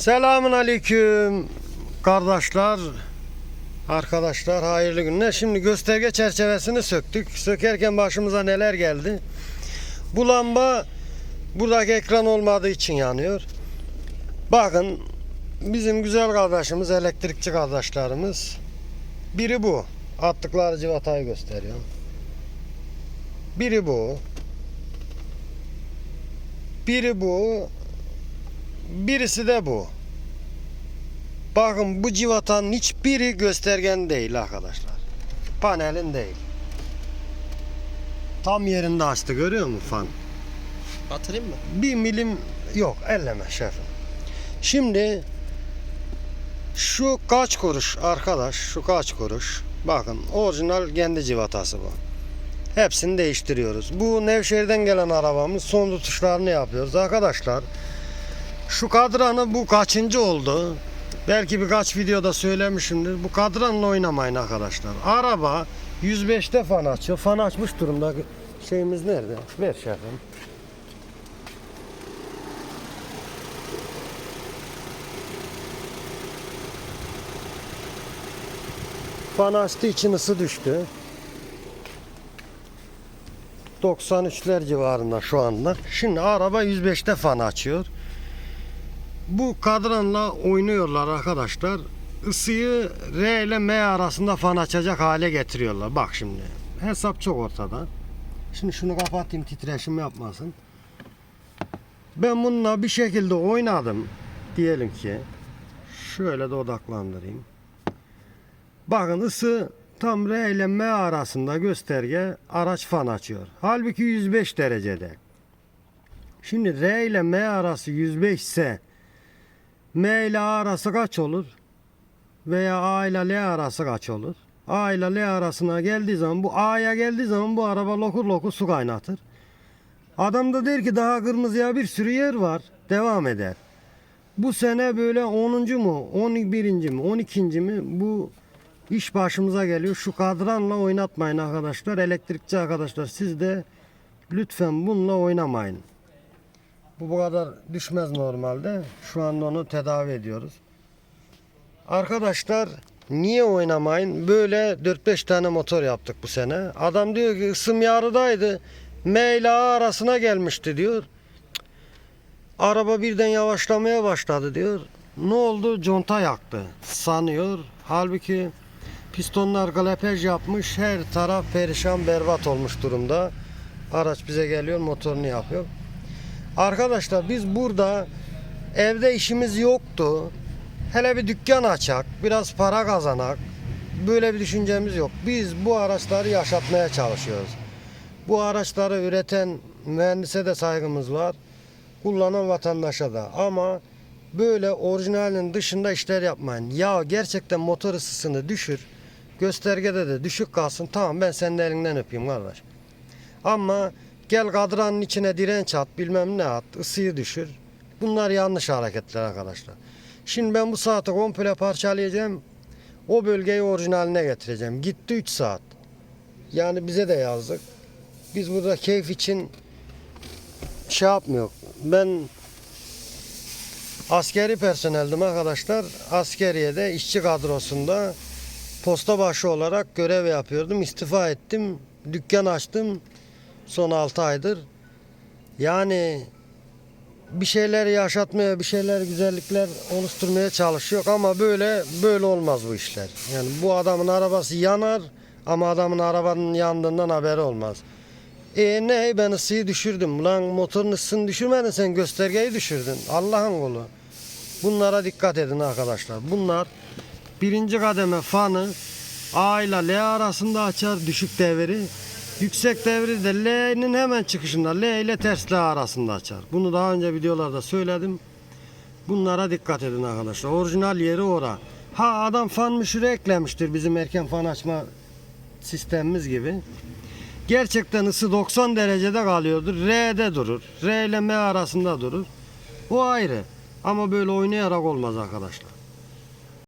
Selamun aleyküm kardeşler, arkadaşlar hayırlı günler. Şimdi gösterge çerçevesini söktük. Sökerken başımıza neler geldi. Bu lamba buradaki ekran olmadığı için yanıyor. Bakın bizim güzel kardeşimiz, elektrikçi kardeşlerimiz. Biri bu. Attıkları civatayı gösteriyor. Biri bu. Biri bu. Birisi de bu. Bakın bu civatanın hiçbiri göstergen değil arkadaşlar. Panelin değil. Tam yerinde açtı görüyor musun fan? Batırayım mı? Bir milim yok elleme şefim. Şimdi şu kaç kuruş arkadaş şu kaç kuruş bakın orijinal kendi civatası bu. Hepsini değiştiriyoruz. Bu Nevşehir'den gelen arabamız son tutuşlarını yapıyoruz arkadaşlar. Şu kadranı bu kaçıncı oldu? Belki birkaç videoda söylemişimdir. Bu kadranla oynamayın arkadaşlar. Araba 105'te fan açıyor. Fan açmış durumda. Şeyimiz nerede? Ver şefim. Fan açtığı için ısı düştü. 93'ler civarında şu anda. Şimdi araba 105'te fan açıyor. Bu kadranla oynuyorlar arkadaşlar. Isıyı R ile M arasında fan açacak hale getiriyorlar. Bak şimdi. Hesap çok ortada. Şimdi şunu kapatayım titreşim yapmasın. Ben bununla bir şekilde oynadım. Diyelim ki. Şöyle de odaklandırayım. Bakın ısı tam R ile M arasında gösterge araç fan açıyor. Halbuki 105 derecede. Şimdi R ile M arası 105 ise M ile A arası kaç olur? Veya A ile L arası kaç olur? A ile L arasına geldiği zaman bu A'ya geldiği zaman bu araba lokur lokur su kaynatır. Adam da der ki daha kırmızıya bir sürü yer var. Devam eder. Bu sene böyle 10. mu, 11. mi, 12. mi bu iş başımıza geliyor. Şu kadranla oynatmayın arkadaşlar. Elektrikçi arkadaşlar siz de lütfen bununla oynamayın. Bu bu kadar düşmez normalde. Şu anda onu tedavi ediyoruz. Arkadaşlar niye oynamayın? Böyle 4-5 tane motor yaptık bu sene. Adam diyor ki ısım yarıdaydı. M ile A arasına gelmişti diyor. Araba birden yavaşlamaya başladı diyor. Ne oldu? Conta yaktı sanıyor. Halbuki pistonlar glepej yapmış. Her taraf perişan berbat olmuş durumda. Araç bize geliyor motorunu yapıyor. Arkadaşlar biz burada evde işimiz yoktu. Hele bir dükkan açak, biraz para kazanak. Böyle bir düşüncemiz yok. Biz bu araçları yaşatmaya çalışıyoruz. Bu araçları üreten mühendise de saygımız var. Kullanan vatandaşa da. Ama böyle orijinalin dışında işler yapmayın. Ya gerçekten motor ısısını düşür. Göstergede de düşük kalsın. Tamam ben senin elinden öpeyim kardeş. Ama gel kadranın içine direnç at bilmem ne at ısıyı düşür. Bunlar yanlış hareketler arkadaşlar. Şimdi ben bu saati komple parçalayacağım. O bölgeyi orijinaline getireceğim. Gitti 3 saat. Yani bize de yazdık. Biz burada keyif için şey yapmıyor. Ben askeri personeldim arkadaşlar. Askeriyede işçi kadrosunda posta başı olarak görev yapıyordum. İstifa ettim. Dükkan açtım. Son 6 aydır. Yani bir şeyler yaşatmaya, bir şeyler güzellikler oluşturmaya çalışıyor ama böyle böyle olmaz bu işler. Yani bu adamın arabası yanar ama adamın arabanın yandığından haberi olmaz. E ne ben ısıyı düşürdüm. Ulan motorun ısısını düşürmedin sen göstergeyi düşürdün. Allah'ın kulu. Bunlara dikkat edin arkadaşlar. Bunlar birinci kademe fanı A ile L arasında açar düşük devri. Yüksek devri de L'nin hemen çıkışında L ile ters L arasında açar. Bunu daha önce videolarda söyledim. Bunlara dikkat edin arkadaşlar. Orijinal yeri ora. Ha adam fan müşürü eklemiştir bizim erken fan açma sistemimiz gibi. Gerçekten ısı 90 derecede kalıyordur. R'de durur. R ile M arasında durur. O ayrı. Ama böyle oynayarak olmaz arkadaşlar.